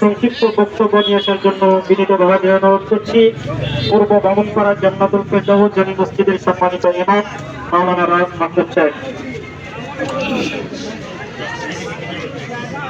সংক্ষিপ্ত বক্তব্য নিয়ে আসার জন্য বিনীত বিনীতভাবে অনুরোধ করছি। পূর্ব ভ্রমণ বামনপাড়া জন্মাতুল পেটাহ জনি মসজিদের সম্মানিত ইমাম মাওলানা রায় মাহমুদ সাহেব।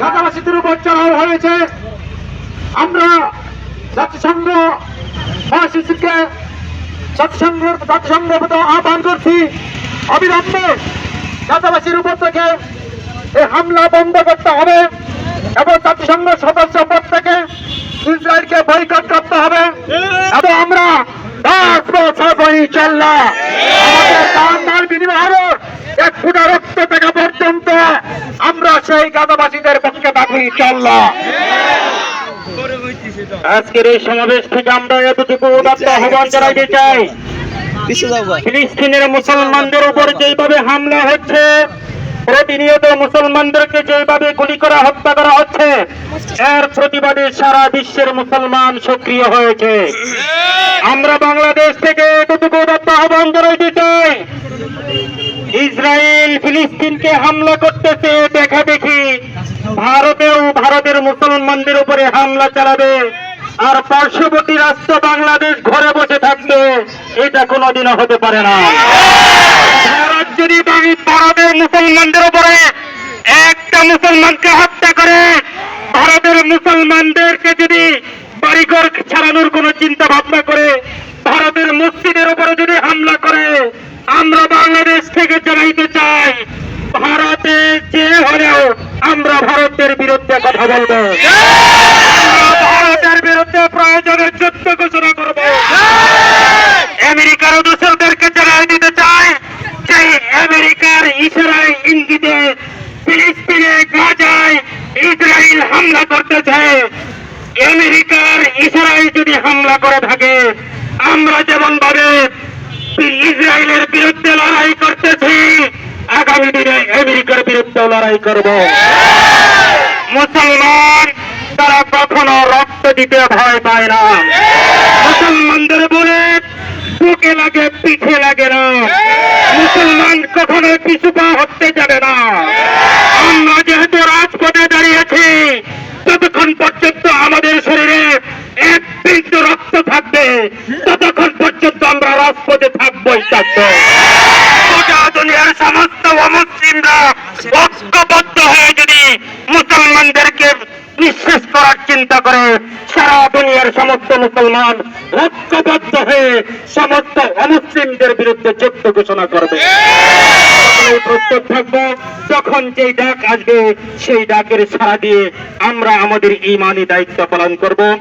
ঢাকাবাসীদের উপর চড়াও হয়েছে। আমরা জাতিসংঘ মহাশিশুকে জাতিসংঘের প্রতি আহ্বান করছি। অবিলম্বে ঢাকাবাসীর উপর থেকে এই হামলা বন্ধ করতে হবে এবং জাতিসংঘ সদস্য পদ থেকে ইসরায়েলকে বয়কট করতে হবে। এবং আমরা দশ বছর ইনশাল্লাহ আমাদের বিনিময় এক ফুটা রক্ত পর্যন্ত আমরা সেই গাদাবাসীদের পক্ষে থাকি ইনশাল্লাহ আজকের এই সমাবেশ থেকে আমরা এতটুকু উদাত্ত আহ্বান জানাইতে চাই। ফিলিস্তিনের মুসলমানদের উপর যেভাবে হামলা হচ্ছে, প্রতিনিয়ত মুসলমানদেরকে যেভাবে গুলি করা, হত্যা করা হচ্ছে, এর প্রতিবাদে সারা বিশ্বের মুসলমান সক্রিয় হয়েছে। আমরা বাংলাদেশ থেকে এতটুকু আহ্বান জানাইতে চাই। ইসরায়েল ফিলিস্তিনকে হামলা করতেছে দেখা দেখি ভারতেও ভারতের মুসলমানদের উপরে হামলা চালাবে। আর পার্শ্ববর্তী রাষ্ট্র বাংলাদেশ ঘরে বসে থাকবে। এটা কোনোদিনও হতে পারে না। ভারত যদি ভারতের মুসলমানদের উপরে একটা মুসলমানকে হত্যা করে, ভারতের মুসলমানদেরকে যদি বাড়িঘর ছাড়ানোর কোনো চিন্তা ভাবনা করে, ভারতের মসজিদের উপরে যদি হামলা করে, আমরা বাংলাদেশ থেকে জানাইতে চাই যে হলেও আমরা ভারতের বিরুদ্ধে কথা বলব। ভারতের বিরুদ্ধে প্রয়োজনের যুদ্ধ ঘোষণা করব। আমেরিকার দূষকদেরকে জানাই দিতে চাই যে আমেরিকার ইসরায়েল ইঙ্গিতে ফিলিস্তিনে গাজায় ইসরায়েল হামলা করতেছে। আমেরিকার ইসরায়েল যদি হামলা করে থাকে, আমরা যেমন ভাবে ইসরায়েলের বিরুদ্ধে লড়াই করতেছি আমেরিকার বিরুদ্ধে লড়াই করব। মুসলমান, তারা কখনো রক্ত দিতে ভয় পায় না। মুসলমানদের বলে, বুকে লাগে, পিঠে লাগে না। মুসলমান কখনো পিছু পা হতে যাবে না। আমরা যেহেতু রাজপথে দাঁড়িয়েছি, ততক্ষণ পর্যন্ত আমাদের শরীরে এক বিন্দু রক্ত থাকবে। ততক্ষণ পর্যন্ত আমরা রাজপথে থাকবোই থাকব গোটা দুনিয়ার সমস্ত ঐক্যবদ্ধ হয়ে যদি মুসলমানদেরকে নিঃশেষ করার চিন্তা করে, সারা দুনিয়ার সমস্ত মুসলমান ঐক্যবদ্ধ হয়ে সমস্ত অমুসলিমদের বিরুদ্ধে যুদ্ধ ঘোষণা করবে। থাকব। যখন যেই ডাক আসবে, সেই ডাকের সাড়া দিয়ে আমরা আমাদের ইমানি দায়িত্ব পালন করব।